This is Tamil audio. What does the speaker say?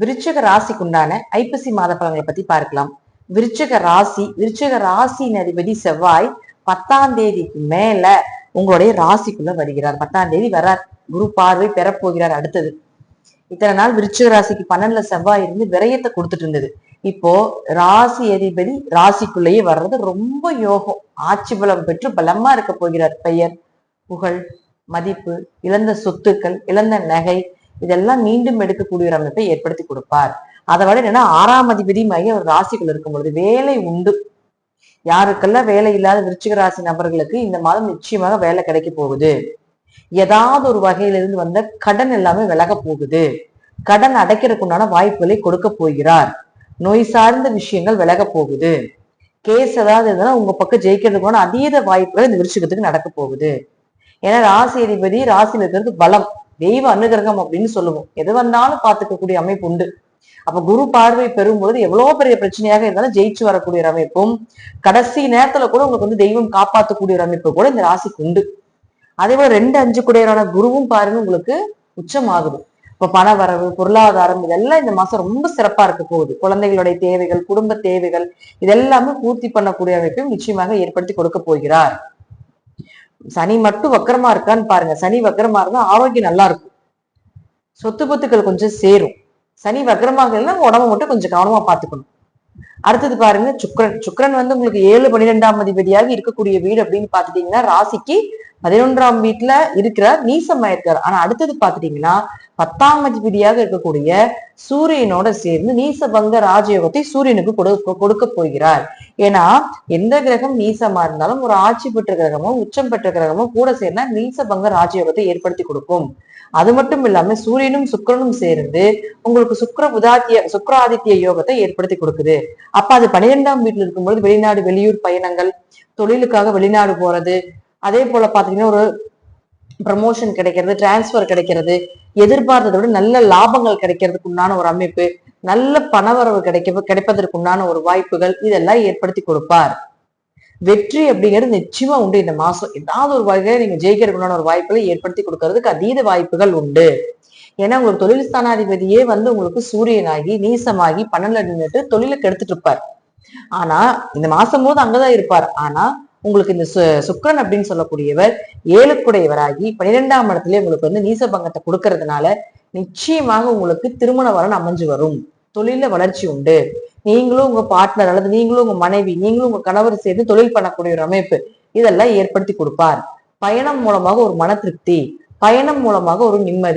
விருச்சக ராசிக்கு உண்டான ஐப்பசி மாத பலன்களை பத்தி பார்க்கலாம். விருச்சக ராசி விருச்சக ராசியின் அதிபதி செவ்வாய் பத்தாம் தேதிக்கு மேல உங்களுடைய ராசிக்குள்ள வருகிறார். பத்தாம் தேதி வரார் குரு பார்வை பெறப்போகிறார் அடுத்தது. இத்தனை நாள் விருச்சிக ராசிக்கு பன்னெண்டுல செவ்வாய் இருந்து விரயத்தை கொடுத்துட்டு இருந்தது. இப்போ ராசி அதிபதி ராசிக்குள்ளேயே வர்றது ரொம்ப யோகம். ஆட்சி பலம் பெற்று பலமா இருக்க போகிறார். பெயர் புகழ் மதிப்பு இழந்த சொத்துக்கள் இழந்த நகை இதெல்லாம் மீண்டும் எடுக்கக்கூடிய ஒரு அமைப்பை ஏற்படுத்தி கொடுப்பார். அதை விட என்னன்னா ஆறாம் அதிபதி மைய ஒரு ராசிகள் இருக்கும் பொழுது வேலை உண்டு. யாருக்கெல்லாம் வேலை இல்லாத விருச்சிக ராசி நபர்களுக்கு இந்த மாதம் நிச்சயமாக வேலை கிடைக்க போகுது. ஏதாவது ஒரு வகையிலிருந்து வந்த கடன் எல்லாமே விலக போகுது. கடன் அடைக்கிறதுக்கு உண்டான வாய்ப்புகளை கொடுக்க போகிறார். நோய் சார்ந்த விஷயங்கள் விலக போகுது. கேஸ் ஏதாவது இருந்தாலும் உங்க பக்கம் ஜெயிக்கிறதுக்கான அதீத வாய்ப்புகள் இந்த விருச்சிகத்துக்கு நடக்க போகுது. ஏன்னா ராசி அதிபதி ராசியில் இருக்கிறது பலம். தெய்வ அனுகிரகம் அப்படின்னு சொல்லுவோம். எது வந்தாலும் பார்த்துக்கக்கூடிய அமைப்பு உண்டு. அப்ப குரு பார்வை பெறும்பொழுது எவ்வளவு பெரிய பிரச்சனையாக இருந்தாலும் ஜெயிச்சு வரக்கூடிய ஒரு அமைப்பும் கடைசி நேரத்துல கூட உங்களுக்கு வந்து தெய்வம் காப்பாற்றக்கூடிய ஒரு அமைப்பு கூட இந்த ராசிக்கு உண்டு. அதே போல ரெண்டு அஞ்சு குடையரான குருவும் பாருங்க உங்களுக்கு உச்சமாகுது. இப்ப பண வரவு பொருளாதாரம் இதெல்லாம் இந்த மாசம் ரொம்ப சிறப்பா இருக்க போகுது. குழந்தைகளுடைய தேவைகள் குடும்ப தேவைகள் இதெல்லாமே பூர்த்தி பண்ணக்கூடிய அமைப்பையும் நிச்சயமாக ஏற்படுத்தி கொடுக்க போகிறார். சனி மட்டும் வக்கரமா இருக்கான்னு பாருங்க. சனி வக்கரமா இருந்தா ஆரோக்கியம் நல்லா இருக்கும். சொத்து பத்துக்கள் கொஞ்சம் சேரும். சனி வக்கரமாக இல்லைன்னா உடம்ப மட்டும் கொஞ்சம் கவனமா பாத்துக்கணும் அடுத்தது பாருங்க சுக்கரன். சுக்கரன் வந்து உங்களுக்கு ஏழு பன்னிரெண்டாம் அதிபதியாக இருக்கக்கூடிய வீடு அப்படின்னு பாத்துட்டீங்கன்னா ராசிக்கு பதினொன்றாம் வீட்டுல இருக்கிறார் நீசமா இருக்கார் ஆனா அடுத்தது பாத்துட்டீங்கன்னா பத்தாம் அதிபதியாக இருக்கக்கூடிய சூரியனோட சேர்ந்து நீசபங்க ராஜயோகத்தை சூரியனுக்கு கொடுக்க கொடுக்க போகிறார். ஏன்னா எந்த கிரகம் நீசமா இருந்தாலும் ஒரு ஆட்சி பெற்ற கிரகமோ உச்சம் பெற்ற கிரகமோ கூட சேர்ந்தா நீசபங்க ராஜயோகத்தை ஏற்படுத்தி கொடுக்கும். அது மட்டும் இல்லாம சூரியனும் சுக்கிரனும் சேர்ந்து உங்களுக்கு சுக்கர புதாத்திய சுக்கராதித்ய யோகத்தை ஏற்படுத்தி கொடுக்குது. அப்ப அது பன்னிரெண்டாம் வீட்டுல இருக்கும்பொழுது வெளிநாடு வெளியூர் பயணங்கள் தொழிலுக்காக வெளிநாடு போறது அதே போல பாத்தீங்கன்னா ஒரு ப்ரமோஷன் கிடைக்கிறது டிரான்ஸ்ஃபர் கிடைக்கிறது எதிர்பார்த்ததை விட நல்ல லாபங்கள் கிடைக்கிறதுக்கு உண்டான ஒரு அமைப்பு நல்ல பணவரவு கிடைக்க கிடைப்பதற்கு உண்டான ஒரு வாய்ப்புகள் இதெல்லாம் ஏற்படுத்தி கொடுப்பார். வெற்றி அப்படிங்கிறது நிச்சயமா உண்டு இந்த மாசம். ஏதாவது ஒரு வகையில நீங்க ஜெயிக்கிறதுக்குண்டான ஒரு வாய்ப்புகளை ஏற்படுத்தி கொடுக்கறதுக்கு அதீத வாய்ப்புகள் உண்டு. ஏன்னா உங்களுக்கு தொழில் ஸ்தானாதிபதியே வந்து உங்களுக்கு சூரியனாகி நீசமாகி பன்னெண்டுல நின்றுட்டு தொழிலுக்கு எடுத்துட்டு இருப்பார். ஆனா இந்த மாசம் போது அங்கதான் இருப்பார். ஆனா உங்களுக்கு இந்த சு- சுக்கிரன் அப்படின்னு சொல்லக்கூடியவர் ஏழுக்குடையவராகி பன்னிரெண்டாம் இடத்துல உங்களுக்கு வந்து நீசபங்கத்தை கொடுக்கறதுனால நிச்சயமாக உங்களுக்கு திருமண வரன் அமைஞ்சு வரும். தொழில வளர்ச்சி உண்டு. நீங்களும் உங்க பார்ட்னர் அல்லது நீங்களும் உங்க மனைவி நீங்களும் உங்க கணவர் சேர்ந்து தொழில் பண்ணக்கூடிய ஒரு அமைப்பு இதெல்லாம் ஏற்படுத்தி கொடுப்பார். பயணம் மூலமாக ஒரு மன திருப்தி பயணம் மூலமாக ஒரு நிம்மதி